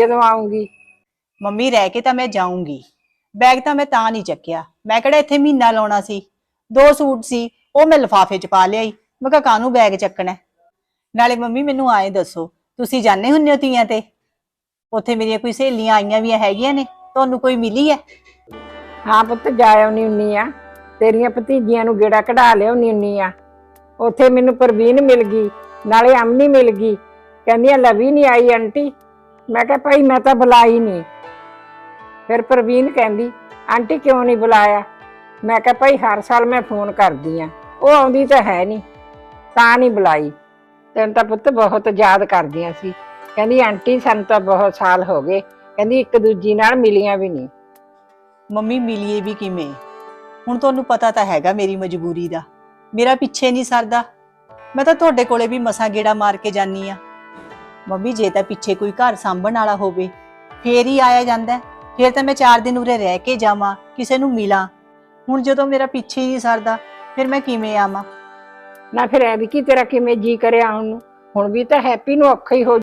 ਜਦੋਂ ਆਉਂਗੀ। ਮੰਮੀ ਰਹਿ ਕੇ ਤਾਂ ਮੈਂ ਜਾਊਂਗੀ। ਬੈਗ ਤਾਂ ਮੈਂ ਤਾਂ ਨਹੀਂ ਚੱਕਿਆ। ਮੈਂ ਕਿਹੜਾ ਇੱਥੇ ਮਹੀਨਾ ਲਾਉਣਾ ਸੀ? ਦੋ ਸੂਟ ਸੀ ਉਹ ਮੈਂ ਲਿਫਾਫੇ 'ਚ ਪਾ ਲਿਆਈ। ਮੈਂ ਕਿਹਾ ਕਾਹਨੂੰ ਬੈਗ ਚੱਕਣਾ? ਹੈ? ਨਾਲੇ ਮੰਮੀ ਮੈਨੂੰ ਆਏ ਦੱਸੋ ਤੁਸੀਂ ਜਾਣੇ ਹੁੰਨੇ ਹੋ ਤੀਆਂ ਤੇ? ਉੱਥੇ ਮੇਰੀਆਂ ਕੋਈ ਸਹੇਲੀਆਂ ਆਈਆਂ ਵੀ ਹੈਗੀਆਂ ਨੇ? ਤੁਹਾਨੂੰ ਕੋਈ ਮਿਲੀ ਹੈ ਹਾਂ ਪੁੱਤ ਜਾ ਆਉਣੀ ਹੁੰਨੀ ਆ। ਤੇਰੀਆਂ ਭਤੀਜੀਆਂ ਨੂੰ ਗੇੜਾ ਕਢਾ ਲਿਆਉਣੀ ਹੁੰਨੀ ਆ। ਉੱਥੇ ਮੈਨੂੰ ਪ੍ਰਵੀਨ ਮਿਲ ਗਈ ਨਾਲੇ ਅਮਨੀ ਮਿਲ ਗਈ। ਕਹਿੰਦੀਆਂ ਲਵੀ ਨਹੀਂ ਆਈ ਆਂਟੀ। ਮੈਂ ਕਿਹਾ ਭਾਈ ਮੈਂ ਤਾਂ ਬੁਲਾਈ ਨਹੀਂ। ਫਿਰ ਪ੍ਰਵੀਨ ਕਹਿੰਦੀ, ਆਂਟੀ ਕਿਉਂ ਨਹੀਂ ਬੁਲਾਇਆ? ਮੈਂ ਕਿਹਾ, ਭਾਈ ਹਰ ਸਾਲ ਮੈਂ ਫੋਨ ਕਰਦੀ ਆ। ਉਹ ਆਉਂਦੀ ਤਾਂ ਹੈ ਨਹੀਂ, ਤਾਂ ਨਹੀਂ ਬੁਲਾਈ। ਤੈਨੂੰ ਤਾਂ ਪੁੱਤ ਬਹੁਤ ਯਾਦ ਕਰਦੀਆਂ ਸੀ। ਕਹਿੰਦੀ, ਆਂਟੀ ਸਾਨੂੰ ਤਾਂ ਬਹੁਤ ਸਾਲ ਹੋ ਗਏ। ਕਹਿੰਦੀ, ਇੱਕ ਦੂਜੀ ਨਾਲ ਮਿਲੀਆਂ ਵੀ ਨਹੀਂ। ਮੰਮੀ, ਮਿਲੀਏ ਵੀ ਕਿਵੇਂ? ਹੁਣ ਤੁਹਾਨੂੰ ਪਤਾ ਤਾਂ ਹੈਗਾ ਮੇਰੀ ਮਜਬੂਰੀ ਦਾ। ਮੇਰਾ ਪਿੱਛੇ ਨਹੀਂ ਸਰਦਾ। ਮੈਂ ਤਾਂ ਤੁਹਾਡੇ ਕੋਲੇ ਵੀ ਮਸਾਂ ਗੇੜਾ ਮਾਰ ਕੇ ਜਾਨੀ ਆ। ਮੰਮੀ, ਜੇ ਤਾਂ ਪਿੱਛੇ ਕੋਈ ਘਰ ਸਾਂਭਣ ਵਾਲਾ ਹੋਵੇ, ਫੇਰ ਹੀ ਆਇਆ ਜਾਂਦਾ ਹੈ। ਫੇਰ ਤਾਂ ਮੈਂ 4 ਦਿਨ ਉਰੇ ਰਹਿ ਕੇ ਜਾਵਾਂ, ਕਿਸੇ ਨੂੰ ਮਿਲਾਂ। ਹੁਣ ਜਦੋਂ ਮੇਰਾ ਪਿੱਛੇ ਹੀ ਨਹੀਂ ਸਰਦਾ, ਫਿਰ ਮੈਂ ਕਿਵੇਂ ਆਵਾਂ? ਨਾ ਫਿਰ ਐ ਵੀ ਕੀ ਤੇਰਾ ਕਿਵੇਂ ਜੀ ਕਰਿਆ ਆਉਣ ਨੂੰ ਹੁਣ ਵੀ ਤਾਂ ਹੈਪੀ ਨੂੰ ਔਖਾ ਹੀ ਹੋ